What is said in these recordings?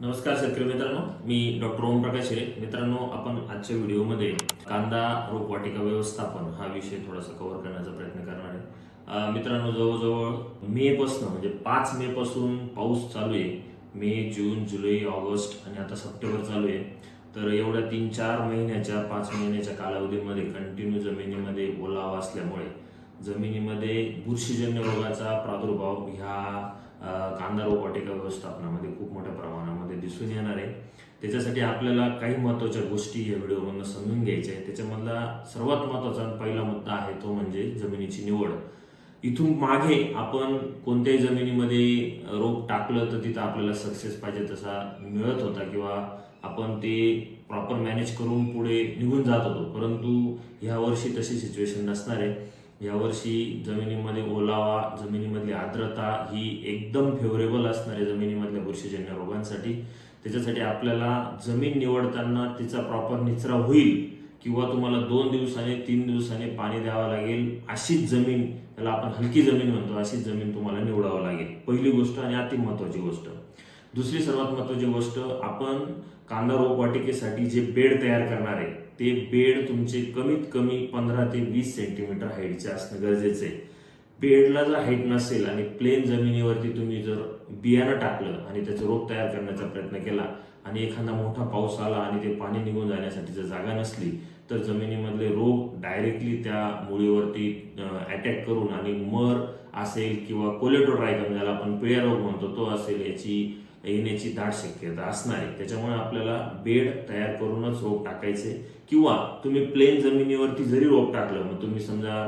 नमस्कार शेतकरी मित्रांनो मी डॉक्टर ओमप्रकाश आहे. मित्रांनो आपण आजच्या व्हिडिओमध्ये कांदा रोपवाटिका व्यवस्थापन हा विषय थोडासा कव्हर करण्याचा प्रयत्न करणार आहे. मित्रांनो जवळजवळ मे पासून म्हणजे पाच मे पासून पाऊस चालू आहे. मे जून जुलै ऑगस्ट आणि आता सप्टेंबर चालू आहे. तर एवढ्या तीन चार महिन्याच्या पाच महिन्याच्या कालावधीमध्ये कंटिन्यू जमिनीमध्ये ओलावा असल्यामुळे जमिनीमध्ये बुरशीजन्य रोगाचा प्रादुर्भाव ह्या कांदा रोपवाटिका व्यवस्थापनामध्ये खूप मोठ्या प्रमाणामध्ये दिसून येणार आहे. त्याच्यासाठी आपल्याला काही महत्त्वाच्या गोष्टी या व्हिडिओमधनं समजून घ्यायच्या आहे त्याच्यामधला सर्वात महत्त्वाचा पहिला मुद्दा आहे तो म्हणजे जमिनीची निवड. इथून मागे आपण कोणत्याही जमिनीमध्ये रोप टाकलं तर तिथं आपल्याला सक्सेस पाहिजे तसा मिळत होता किंवा आपण ते प्रॉपर मॅनेज करून पुढे निघून जात होतो. परंतु ह्या वर्षी तशी सिच्युएशन नसणार आहे. यावर्षी जमिनीमध्ये ओलावा जमिनीमधली आर्द्रता ही एकदम फेवरेबल असणार आहे जमिनीमधल्या बुरशीजन्य रोगांसाठी. त्याच्यासाठी आपल्याला जमीन निवडताना तिचा प्रॉपर निचरा होईल किंवा तुम्हाला दोन दिवसाने तीन दिवसाने पाणी द्यावं लागेल अशीच जमीन त्याला आपण हलकी जमीन म्हणतो अशीच जमीन तुम्हाला निवडावं लागेल. पहिली गोष्ट आणि अति महत्त्वाची गोष्ट. दुसरी सर्वात महत्त्वाची गोष्ट आपण कांदा रोपवाटिकेसाठी जे बेड तयार करणार आहे ते बेड तुमचे कमीत कमी पंधरा ते वीस सेंटीमीटर हाईटचे असणं गरजेचं आहे. बेडला जर हाईट नसेल आणि प्लेन जमिनीवरती तुम्ही जर बियाणं टाकलं आणि त्याचं रोप तयार करण्याचा प्रयत्न केला आणि एखादा मोठा पाऊस आला आणि ते पाणी निघून जाण्यासाठी जर जागा नसली तर जमिनीमधले रोग डायरेक्टली त्या मुळीवरती अटॅक करून आणि मर असेल किंवा कोलेटोड्रायकम ज्याला आपण पिळ्या रोग म्हणतो तो असेल याची येण्याची दाट शक्यता असणार आहे. त्याच्यामुळे आपल्याला बेड तयार करूनच रोप टाकायचे. किंवा तुम्ही प्लेन जमिनीवरती जरी रोप टाकलं मग तुम्ही समजा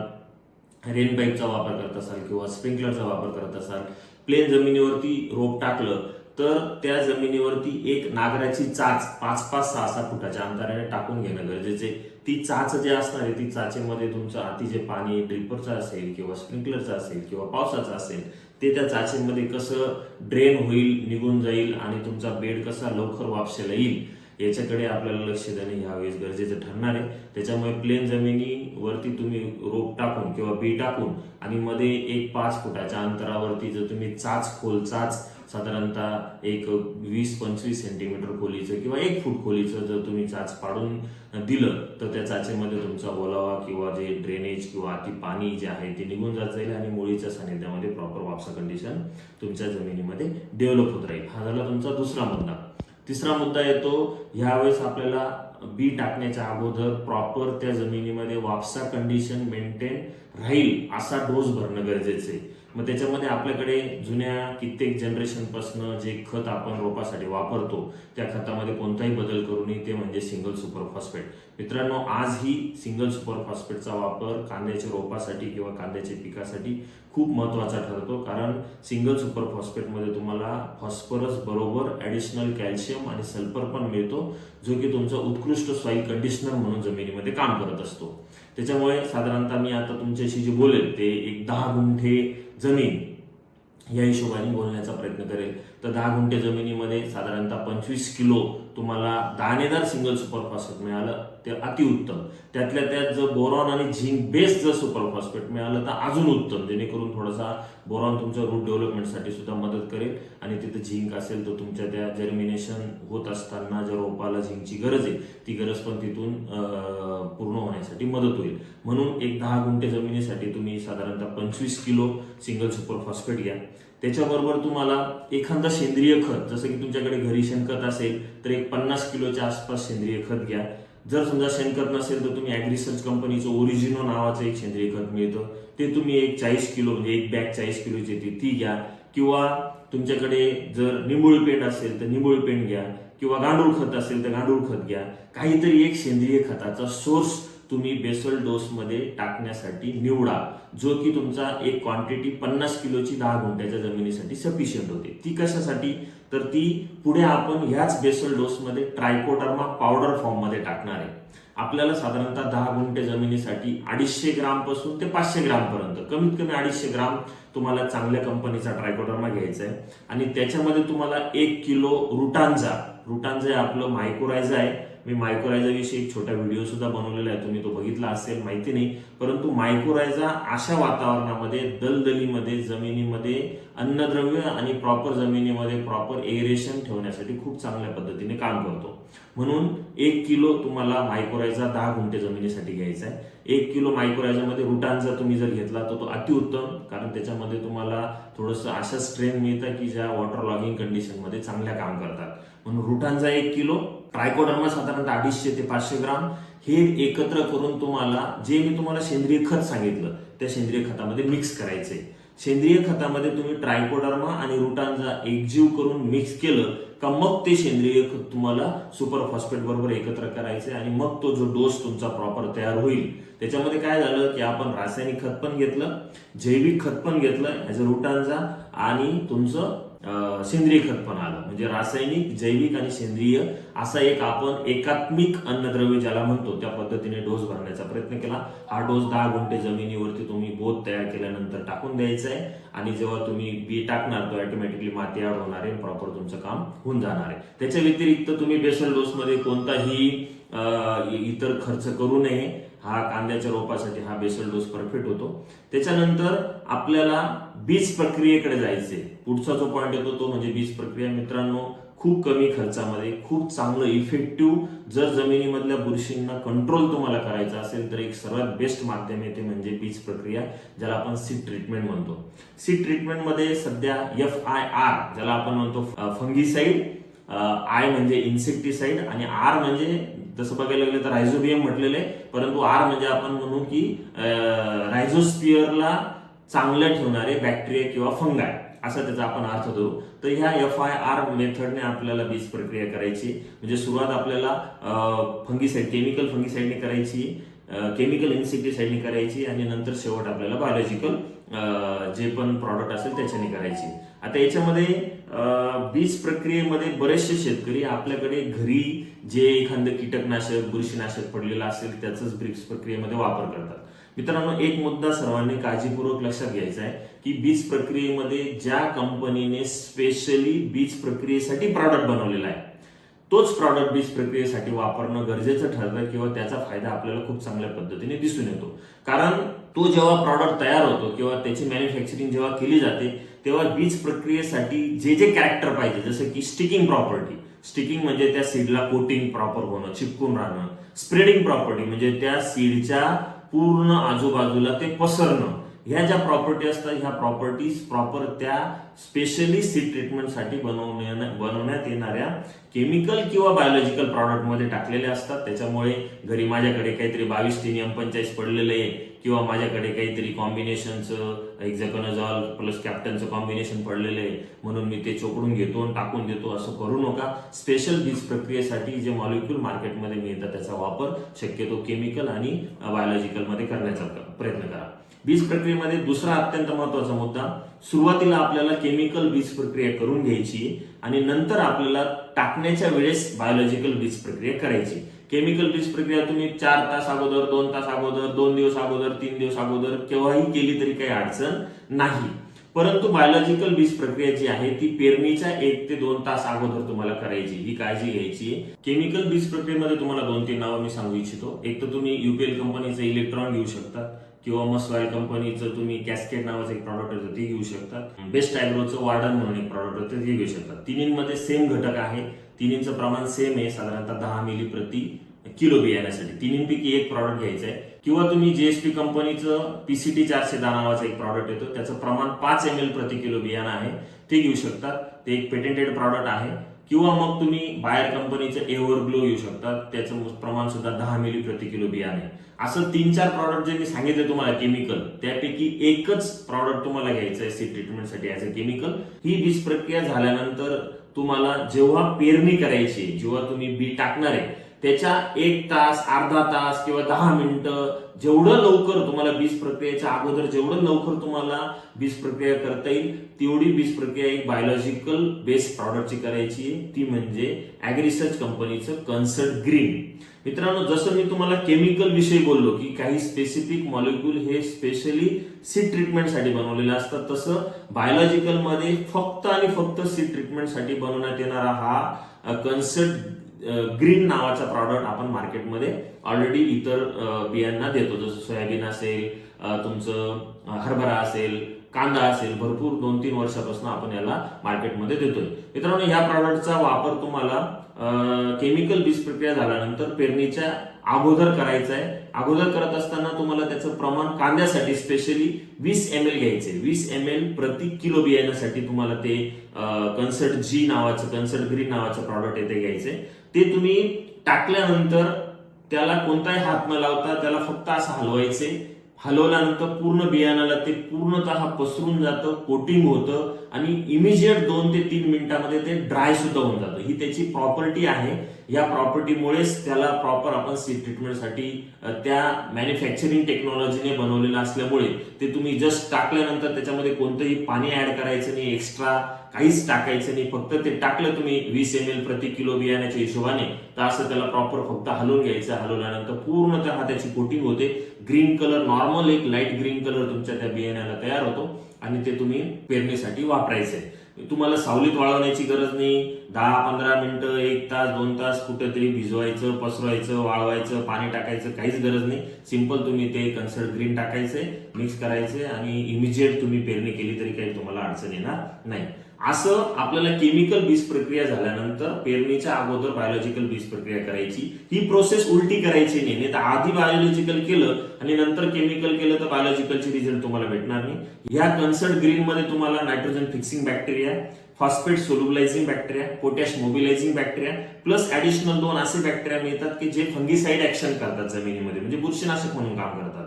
रेन पाईपचा वापर करत असाल किंवा स्प्रिंकलरचा वापर करत असाल प्लेन जमिनीवरती रोप टाकलं तर त्या जमिनीवरती एक नागराची चाच पाच पाच सहा सहा फुटाच्या अंतराने टाकून घेणं गरजेचे ती चाच जे असणार आहे ती चाचेमध्ये तुमचं आती जे पाणी ड्रिपरचं असेल किंवा स्प्रिंकलरचं असेल किंवा पावसाचं असेल ते त्या चाचेमध्ये कसं ड्रेन होईल निघून जाईल आणि तुमचा बेड कसा लवकर वापसेला येईल याच्याकडे आपल्याला लक्ष देणे ह्यावेळेस गरजेचं ठरणार आहे. त्याच्यामुळे प्लेन जमिनीवरती तुम्ही रोप टाकून किंवा बी टाकून आणि मध्ये एक पाच फुटाच्या अंतरावरती जर तुम्ही चाच खोल चाच साधारणतः एक वीस पंचवीस सेंटीमीटर खोलीचं किंवा एक फूट खोलीचं जर तुम्ही चाच पाडून दिलं तर त्या चाचेमध्ये तुमचा ओलावा किंवा जे ड्रेनेज किंवा अति पाणी जे आहे ते निघून जात जाईल आणि मुळीच्या सानिध्यामध्ये प्रॉपर वापसा कंडिशन तुमच्या जमिनीमध्ये डेव्हलप होत राहील. हा झाला तुमचा दुसरा मुद्दा. तिसरा मुद्दा येतो ह्यावेळेस आपल्याला बी टाकण्याच्या अगोदर प्रॉपर त्या जमिनीमध्ये वापसा कंडिशन मेंटेन राहील असा डोस भरणं गरजेचं आहे. मग त्याच्यामध्ये आपल्याकडे जुन्या कित्येक जनरेशनपासनं जे खत आपण रोपासाठी वापरतो त्या खतामध्ये कोणताही बदल करू नये ते म्हणजे सिंगल सुपर फॉस्फेट मित्रांनो आजही सिंगल सुपर फॉस्फेटचा वापर कांद्याच्या रोपासाठी किंवा कांद्याच्या पिकासाठी खूप महत्त्वाचा ठरतो. कारण सिंगल सुपर फॉस्फेटमध्ये तुम्हाला फॉस्फरस बरोबर ॲडिशनल कॅल्शियम आणि सल्फर पण मिळतो जो की तुमचा उत्कृष्ट सॉईल कंडिशनर म्हणून जमिनीमध्ये काम करत असतो. त्याच्यामुळे साधारणतः मी आता तुमच्याशी जे बोलेल ते एक दहा गुंठे जमीन या हिशोबाने बोलण्याचा प्रयत्न करेल. तर दहा गुंठे जमिनीमध्ये साधारणतः पंचवीस किलो तुम्हाला दाणेदार सिंगल सुपर फॉस्फेट मिळालं ते अतिउत्तम त्यातल्या त्यात जर बोरॉन आणि झिंक बेस जर सुपर फॉस्फेट मिळालं तर अजून उत्तम. जेणेकरून थोडासा बोरॉन तुमच्या रूट डेव्हलपमेंटसाठी सुद्धा मदत करेल आणि तिथं झिंक असेल तर तुमच्या त्या जर्मिनेशन होत असताना ज्या रोपाला झिंकची गरज आहे ती गरज पण तिथून पूर्ण होण्यासाठी मदत होईल. म्हणून एक दहा गुंठे जमिनीसाठी तुम्ही साधारणतः पंचवीस किलो सिंगल सुपर फॉस्फेट घ्या. त्याच्याबरोबर तुम्हाला एखादा सेंद्रिय खत जसं की तुमच्याकडे घरी शेणखत असेल तर एक पन्नास किलोच्या आसपास सेंद्रिय खत घ्या. जर समजा शेणखत नसेल तर तुम्ही ॲग्रिसर्च कंपनीचं ओरिजिनो नावाचं एक सेंद्रिय खत मिळतं. ते तुम्ही एक चाळीस किलो म्हणजे एक बॅग चाळीस किलोची ती ती घ्या. किंवा तुमच्याकडे जर निंबुळी पेंड असेल तर निंबुळी पेंड घ्या. किंवा गांडूळ खत असेल तर गांडूळ खत घ्या. काहीतरी एक सेंद्रिय खताचा सोर्स तुम्ही बेसल डोसमध्ये टाकण्यासाठी निवडा जो की तुमचा एक क्वांटिटी पन्नास किलोची दहा गुंठ्याच्या जमिनीसाठी सफिशियंट होते. ती कशासाठी? तर ती पुढे आपण ह्याच बेसल डोसमध्ये ट्रायकोटर्मा पावडर फॉर्ममध्ये टाकणार आहे. आपल्याला साधारणतः दहा गुंठे जमिनीसाठी अडीचशे ग्रामपासून ते पाचशे ग्रामपर्यंत कमीत कमी अडीचशे ग्राम तुम्हाला चांगल्या कंपनीचा ट्रायकोटर्मा घ्यायचा आहे. आणि त्याच्यामध्ये तुम्हाला एक किलो रुटांजा रुटांजा आपलं मायक्रोरायझा आहे. मी मायक्रोरायझाविषयी एक छोटा व्हिडिओ सुद्धा बनवलेला आहे. तुम्ही तो बघितला असेल माहिती नाही. परंतु मायक्रोरायझा अशा वातावरणामध्ये दलदलीमध्ये जमिनीमध्ये अन्नद्रव्य आणि प्रॉपर जमिनीमध्ये प्रॉपर एरेशन ठेवण्यासाठी खूप चांगल्या पद्धतीने काम करतो. म्हणून एक किलो तुम्हाला मायक्रोरायझा दहा गुंठे जमिनीसाठी घ्यायचा आहे. एक किलो मायक्रोरायझामध्ये रुटांचा तुम्ही जर घेतला तर तो अतिउत्तम कारण त्याच्यामध्ये तुम्हाला थोडंसं अशा स्ट्रेन मिळतं की ज्या वॉटर लॉगिंग कंडिशनमध्ये चांगल्या काम करतात. म्हणून रुटांचा एक किलो ट्रायकोडर्मा साधारणतः अडीचशे ते पाचशे ग्राम हे एकत्र करून तुम्हाला जे मी तुम्हाला सेंद्रिय खत सांगितलं त्या सेंद्रिय खतामध्ये मिक्स करायचंय. सेंद्रिय खतामध्ये तुम्ही ट्रायकोडर्मा आणि रुटांचा एकजीव करून मिक्स केलं का मग ते सेंद्रिय खत तुम्हाला सुपर फॉस्फेट बरोबर एकत्र करायचे आणि मग तो जो डोस तुमचा प्रॉपर तयार होईल. त्याच्यामध्ये काय झालं की आपण रासायनिक खत पण घेतलं जैविक खत पण घेतलं ॲज अ रुटांचा आणि तुमचं सेंद्रिय खत पण आलं. म्हणजे रासायनिक जैविक आणि सेंद्रिय असा एक आपण एकात्मिक अन्नद्रव्य ज्याला म्हणतो त्या पद्धतीने डोस भरण्याचा प्रयत्न केला. हा डोस दहा गुंठे जमिनीवरती तुम्ही बोध तयार केल्यानंतर टाकून द्यायचा आहे. आणि जेव्हा तुम्ही बी टाकणार तो ऑटोमॅटिकली माती आड होणार आहे प्रॉपर तुमचं काम होऊन जाणार आहे. त्याच्या व्यतिरिक्त तुम्ही बेसल डोसमध्ये कोणताही इतर खर्च करू नये. हा कांद्याच्या रोपासाठी हा बेसल डोस परफेक्ट होतो. त्याच्यानंतर आपल्याला बीज प्रक्रियेकडे जायचे पुढचा जो पॉईंट येतो तो म्हणजे बीज प्रक्रिया. मित्रांनो खूप कमी खर्चामध्ये खूप चांगलं इफेक्टिव्ह जर जमिनीमधल्या बुरशींना कंट्रोल तुम्हाला करायचा असेल तर एक सर्वात बेस्ट माध्यम आहे ते म्हणजे बीज प्रक्रिया ज्याला आपण सीड ट्रीटमेंट म्हणतो. सीड ट्रीटमेंटमध्ये सध्या एफ आय आर ज्याला आपण म्हणतो फंगीसाईड आय म्हणजे इन्सेक्टिसाइड आणि आर म्हणजे तसं बघायला गेलं तर रायझोबियम म्हटलेलं आहे. परंतु आर म्हणजे आपण म्हणू की रायझोस्पियरला चांगलं ठेवणारे बॅक्टेरिया किंवा फंगाय असा त्याचा आपण अर्थ धरू. तर ह्या एफ आय आर मेथडने आपल्याला बीज प्रक्रिया करायची. म्हणजे सुरुवात आपल्याला फंगीसाईड केमिकल फंगीसाईडने करायची केमिकल इन्सेक्टिसाईडने करायची आणि नंतर शेवट आपल्याला बायोलॉजिकल जे पण प्रॉडक्ट असेल त्याच्याने करायची. आता याच्यामध्ये बीज प्रक्रियेमध्ये बरेचसे शेतकरी आपल्याकडे घरी जे एखादं कीटकनाशक बुरशीनाशक पडलेलं असेल त्याचाच ब्रिक्स प्रक्रियेमध्ये वापर करतात. मित्रांनो एक मुद्दा सर्वांनी काळजीपूर्वक लक्षात घ्यायचा आहे की बीज प्रक्रियेमध्ये ज्या कंपनीने स्पेशली बीज प्रक्रियेसाठी प्रॉडक्ट बनवलेला आहे तोच प्रॉडक्ट बीज प्रक्रियेसाठी वापरणं गरजेचं ठरतं किंवा त्याचा फायदा आपल्याला खूप चांगल्या पद्धतीने दिसून येतो. कारण तो जेव्हा प्रॉडक्ट तयार होतो किंवा त्याची मॅन्युफॅक्चरिंग जेव्हा केली जाते तेव्हा बीज प्रक्रियेसाठी जे जे कॅरेक्टर पाहिजे जसं की स्टिकिंग प्रॉपर्टी स्टिकिंग म्हणजे त्या सीडला कोटिंग प्रॉपर होणं चिपकून राहणं. स्प्रेडिंग प्रॉपर्टी म्हणजे त्या सीडच्या पूर्ण आजूबाजूला ते पसरणं. ह्या ज्या प्रॉपर्टी असतात ह्या प्रॉपर्टीज प्रॉपर त्या स्पेशली सीड ट्रीटमेंटसाठी बनवण्या बनवण्यात येणाऱ्या केमिकल किंवा बायोलॉजिकल प्रॉडक्टमध्ये टाकलेल्या असतात. त्याच्यामुळे घरी माझ्याकडे काहीतरी बावीस टीन पंचाळीस पडलेलं आहे. किंवा माझ्याकडे काहीतरी कॉम्बिनेशनचं एक्झॅकॉनझॉल प्लस कॅप्टनचं कॉम्बिनेशन पडलेलं आहे म्हणून मी ते चोकडून घेतो आणि टाकून देतो. असं करू नका. स्पेशल बीज प्रक्रियेसाठी जे मॉलिक्यूल मार्केटमध्ये मिळतात त्याचा वापर शक्यतो केमिकल आणि बायोलॉजिकलमध्ये करण्याचा प्रयत्न करा. बीज प्रक्रियेमध्ये दुसरा अत्यंत महत्त्वाचा मुद्दा सुरुवातीला आपल्याला केमिकल बीज प्रक्रिया करून घ्यायची आणि नंतर आपल्याला टाकण्याच्या वेळेस बायोलॉजिकल बीज प्रक्रिया करायची. केमिकल बीज प्रक्रिया तुम्ही चार तास अगोदर दोन तास अगोदर दोन दिवस अगोदर तीन दिवस अगोदर केव्हाही केली तरी काही अडचण नाही. परंतु बायोलॉजिकल बीज प्रक्रिया जी आहे ती पेरणीच्या एक ते दोन तास अगोदर तुम्हाला करायची ही काळजी घ्यायची केमिकल बीज प्रक्रियेमध्ये तुम्हाला दोन तीन नावं मी सांगू इच्छितो. एक तर तुम्ही युपीएल कंपनीचं इलेक्ट्रॉन घेऊ शकता. किंवा मस्वाईल कंपनीचं तुम्ही कॅस्केट नावाचं एक प्रॉडक्ट होतं ते घेऊ शकता बेस्ट ॲग्रोचं वार्डन म्हणून एक प्रॉडक्ट होतं ते घेऊ शकता तिन्हींमध्ये सेम घटक आहे. तिन्हींचं प्रमाण सेम आहे साधारणतः दहा मिली प्रति किलो बियाण्यासाठी. तिन्हींपैकी एक प्रॉडक्ट घ्यायचं आहे. किंवा तुम्ही जीएसटी कंपनीचं पीसीटी चारशे दहा नावाचं एक प्रॉडक्ट येतो त्याचं प्रमाण पाच एम एल प्रति किलो बियाणं आहे. ते घेऊ शकतात. ते एक पेटेंटेड प्रॉडक्ट आहे. किंवा मग तुम्ही बायर कंपनीचं एव्हर ग्लो शकता त्याचं प्रमाण सुद्धा दहा मिली प्रति किलो बियाणे असं तीन चार प्रॉडक्ट जे मी सांगितले तुम्हाला केमिकल त्यापैकी एकच प्रॉडक्ट तुम्हाला घ्यायचं आहे सी ट्रीटमेंटसाठी ॲज अ केमिकल ही बीज प्रक्रिया झाल्यानंतर तुम्हाला जेव्हा पेरणी करायची जेव्हा तुम्ही बी टाकणार आहे त्याच्या एक तास अर्धा तास किंवा दहा मिनिटं जेवढं लवकर तुम्हाला बीज प्रक्रियेच्या अगोदर जेवढं लवकर तुम्हाला बीज प्रक्रिया करता येईल तेवढी बीज प्रक्रिया एक बायोलॉजिकल बेस्ड प्रॉडक्टची करायची आहे. ती म्हणजे अॅग्रिसर्च कंपनीचं कन्सर्ट ग्रीन मित्रांनो जसं मी तुम्हाला केमिकल विषयी बोललो की काही स्पेसिफिक मॉलिक्यूल हे स्पेशली सीड ट्रीटमेंटसाठी बनवलेले असतात तसं बायोलॉजिकलमध्ये फक्त आणि फक्त सीड ट्रीटमेंटसाठी बनवण्यात येणारा हा कन्सर्ट ग्रीन नावाचा प्रॉडक्ट आपण मार्केटमध्ये ऑलरेडी इतर बियांना देतो. जसं सोयाबीन असेल तुमचं हरभरा असेल कांदा असेल भरपूर दोन तीन वर्षापासून आपण याला मार्केटमध्ये देतोय. मित्रांनो या प्रॉडक्टचा वापर तुम्हाला केमिकल बीज प्रक्रिया झाल्यानंतर पेरणीच्या अगोदर करायचा आहे. अगोदर करत असताना तुम्हाला त्याचं प्रमाण कांद्यासाठी स्पेशली वीस एम एल घ्यायचे वीस एम एल प्रति किलो बियाण्यासाठी तुम्हाला ते कन्सर्ट जी नावाचं कन्सर्ट ग्रीन नावाचं प्रॉडक्ट येथे घ्यायचे ते तुम्ही टाकल्यानंतर त्याला कोणताही हात न लावता त्याला फक्त असं हलवायचे. हलवल्यानंतर पूर्ण बियाणाला ते पूर्णतः पसरून जातं कोटिंग होतं आणि इमिजिएट दोन ते तीन मिनिटांमध्ये ते ड्राय सुद्धा होऊन जातं. ही त्याची प्रॉपर्टी आहे. या प्रॉपर्टीमुळेच त्याला प्रॉपर आपण सीड ट्रीटमेंटसाठी त्या मॅन्युफॅक्चरिंग टेक्नॉलॉजीने बनवलेलं असल्यामुळे ते तुम्ही जस्ट टाकल्यानंतर त्याच्यामध्ये कोणतंही पाणी ऍड करायचं नाही एक्स्ट्रा काहीच टाकायचं नाही. फक्त ते टाकलं तुम्ही वीस एम एल प्रति किलो बियाण्याच्या हिशोबाने तर असं त्याला प्रॉपर फक्त हलवून घ्यायचं. हलवल्यानंतर पूर्णतः त्याची कोटिंग होते. ग्रीन कलर नॉर्मल एक लाइट ग्रीन कलर तुमच्या त्या बियाण्याला तयार होतो आणि ते तुम्ही पेरणीसाठी वापरायचे तुम्हाला सावलीत वाळवण्याची गरज नाही. दहा पंधरा मिनिटं एक तास दोन तास कुठेतरी भिजवायचं पसरवायचं वाळवायचं पाणी टाकायचं काहीच गरज नाही. सिंपल तुम्ही ते कन्सर्ट ग्रीन टाकायचे मिक्स करायचे आणि इमिजिएट तुम्ही पेरणी केली तरी काही तुम्हाला अडचण येणार नाही. असं आपल्याला केमिकल बीज प्रक्रिया झाल्यानंतर पेरणीच्या अगोदर बायोलॉजिकल बीज प्रक्रिया करायची. ही प्रोसेस उलटी करायची नाही नाही तर आधी बायोलॉजिकल केलं आणि नंतर केमिकल केलं तर बायोलॉजिकलचे रिझल्ट तुम्हाला भेटणार नाही. या कन्सर्ट ग्रीन मध्ये तुम्हाला nitrogen fixing bacteria phosphate solubilizing bacteria potash mobilizing bacteria plus additional दोन असे बॅक्टेरिया मिळतात की जे फंगीसाईड ऍक्शन करतात जमिनीमध्ये म्हणजे बुरशीनाशक म्हणून काम करतात.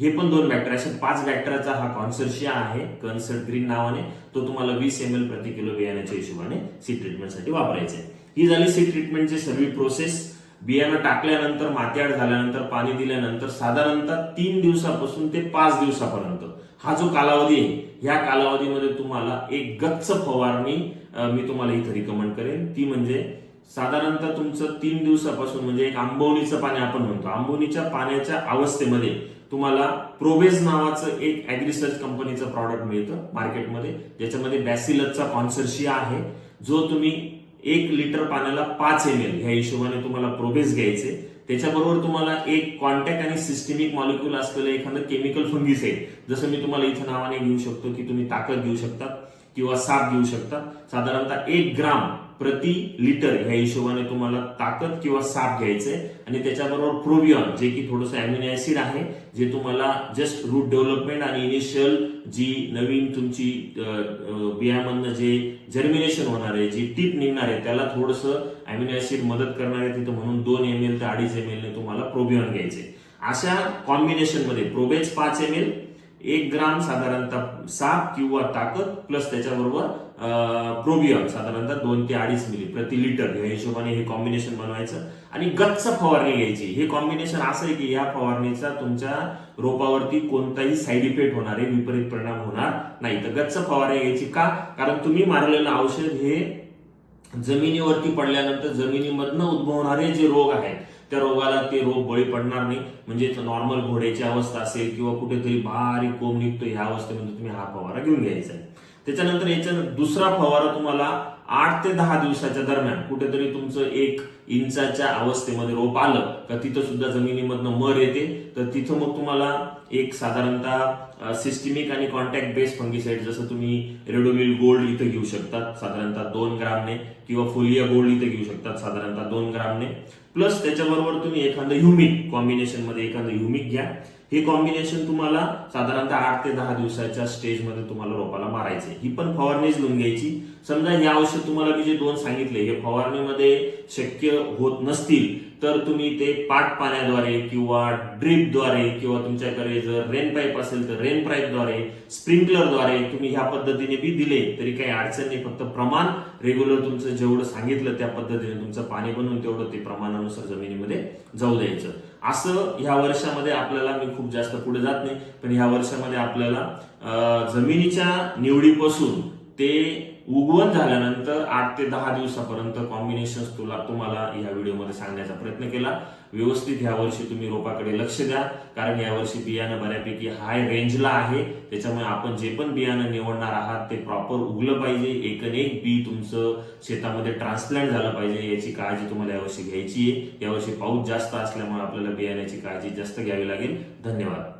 हे पण दोन बॅक्टेरिया असे पाच बॅक्टेरियाचा हा कॉन्सर्शिया आहे कन्सर्ट ग्रीन नावाने. तो तुम्हाला वीस एम एल प्रति किलो बियाण्याच्या हिशोबाने सी ट्रीटमेंटसाठी वापरायचे आहे. ही झाली सी ट्रीटमेंटची सर्व प्रोसेस बियाणं टाकल्यानंतर मातीआड झाल्यानंतर पाणी दिल्यानंतर साधारणतः तीन दिवसापासून ते पाच दिवसापर्यंत. हा जो कालावधी आहे ह्या कालावधीमध्ये तुम्हाला एक गच्च फवारणी मी तुम्हाला इथं रिकमेंड करेन. ती म्हणजे साधारणतः तुमचं तीन दिवसापासून म्हणजे एक आंबवणीचं पाणी आपण म्हणतो. आंबवणीच्या पाण्याच्या अवस्थेमध्ये तुम्हाला प्रोबेज नावाचं एक ऍग्रिसर्च कंपनीचं प्रॉडक्ट मिळतं मार्केटमध्ये ज्याच्यामध्ये बॅसिलसचा कॉन्सर्शिया आहे. जो तुम्ही एक लिटर पाण्याला पाच एम एल ह्या हिशोबाने तुम्हाला प्रोबेज घ्यायचे. त्याच्याबरोबर तुम्हाला एक कॉन्टॅक्ट आणि सिस्टेमिक मॉलिक्युल असलेलं एखादं केमिकल फंगिसाईड जसं मी तुम्हाला इथं नावाने घेऊ शकतो की तुम्ही ताकद घेऊ शकता किंवा साप घेऊ शकता. साधारणतः एक ग्राम प्रति लिटर ह्या हिशोबाने तुम्हाला ताकद किंवा साप घ्यायचंय. आणि त्याच्याबरोबर प्रोबियॉन जे की थोडंसं अॅमिनो ऍसिड आहे जे तुम्हाला जस्ट रूट डेव्हलपमेंट आणि इनिशियल जी नवीन तुमची बियामधनं जे जर्मिनेशन होणार आहे जी टीप निघणार आहे त्याला थोडंसं अॅमिनो ऍसिड मदत करणार आहे तिथं. म्हणून दोन एम एल ते अडीच एम एलने तुम्हाला प्रोबियॉन घ्यायचे अशा कॉम्बिनेशनमध्ये प्रोबेज पाच एम एल एक ग्राम साधारणतः साप किंवा ताकद प्लस त्याच्याबरोबर प्रोबियॉन साधारणतः दोन ते अडीच मिली प्रति लिटर या हिशोबाने हे कॉम्बिनेशन बनवायचं. आणि गच्च फवारणी घ्यायची. हे कॉम्बिनेशन असं आहे की या फवारणीचा तुमच्या रोपावरती कोणताही साईड इफेक्ट होणार आहे विपरीत परिणाम होणार नाही. तर गच्च फवारणी घ्यायची का? कारण तुम्ही मारलेलं औषध हे जमिनीवरती पडल्यानंतर जमिनीमधनं उद्भवणारे जे रोग आहेत त्या रोगाला ते रोग बळी पडणार नाही. म्हणजे नॉर्मल घोड्याची अवस्था असेल किंवा कुठेतरी बारीक कोंब निघतो ह्या अवस्थेमध्ये तुम्ही हा फवारा घेऊन घ्यायचा आहे. त्याच्यानंतर याच्या दुसरा फवारा तुम्हाला आठ ते दहा दिवसाच्या दरम्यान कुठेतरी तुमचं एक इंचाच्या अवस्थेमध्ये रोप आलं का तिथं सुद्धा जमिनीमधनं मर येते. तर तिथं मग तुम्हाला एक साधारणतः सिस्टिमिक आणि कॉन्टॅक्ट बेस्ड फंगिसाइड जसं तुम्ही रेडोविल गोल्ड इथं घेऊ शकतात साधारणतः दोन ग्रामने किंवा फोलिया गोल्ड इथं घेऊ शकतात साधारणतः दोन ग्रामने. प्लस त्याच्याबरोबर तुम्ही एखादं ह्युमिक कॉम्बिनेशनमध्ये एखादं ह्युमिक घ्या. हे कॉम्बिनेशन तुम्हाला साधारणतः आठ ते दहा दिवसाच्या स्टेजमध्ये तुम्हाला रोपाला मारायचे. ही पण फवारणीच घेऊन घ्यायची. समजा हे औषध तुम्हाला मी जे दोन सांगितले हे फवारणीमध्ये शक्य होत नसतील तर तुम्ही ते पाट पाण्याद्वारे किंवा ड्रीपद्वारे किंवा तुमच्याकडे जर रेन पाईप असेल तर रेन पाईपद्वारे स्प्रिंकलरद्वारे तुम्ही ह्या पद्धतीने बी दिले तरी काही अडचण नाही. फक्त प्रमाण रेग्युलर तुमचं जेवढं सांगितलं त्या पद्धतीने तुमचं पाणी बनवून तेवढं ते प्रमाणानुसार जमिनीमध्ये जाऊ द्यायचं. असं ह्या वर्षामध्ये आपल्याला मी खूप जास्त पुढे जात नाही पण ह्या वर्षामध्ये आपल्याला जमिनीच्या निवडीपासून ते उगवण झाल्यानंतर आठ ते दहा दिवसापर्यंत कॉम्बिनेशन तुला तुम्हाला या व्हिडिओमध्ये सांगण्याचा प्रयत्न केला. व्यवस्थित ह्या वर्षी तुम्ही रोपाकडे लक्ष द्या. कारण या वर्षी बियाणं बऱ्यापैकी हाय रेंजला आहे. त्याच्यामुळे आपण जे पण बियाणं निवडणार आहात ते प्रॉपर उगलं पाहिजे. एकन एक बी तुमचं शेतामध्ये ट्रान्सप्लांट झालं पाहिजे याची काळजी तुम्हाला यावर्षी घ्यायची आहे. यावर्षी पाऊस जास्त असल्यामुळे आपल्याला बियाण्याची काळजी जास्त घ्यावी लागेल. धन्यवाद.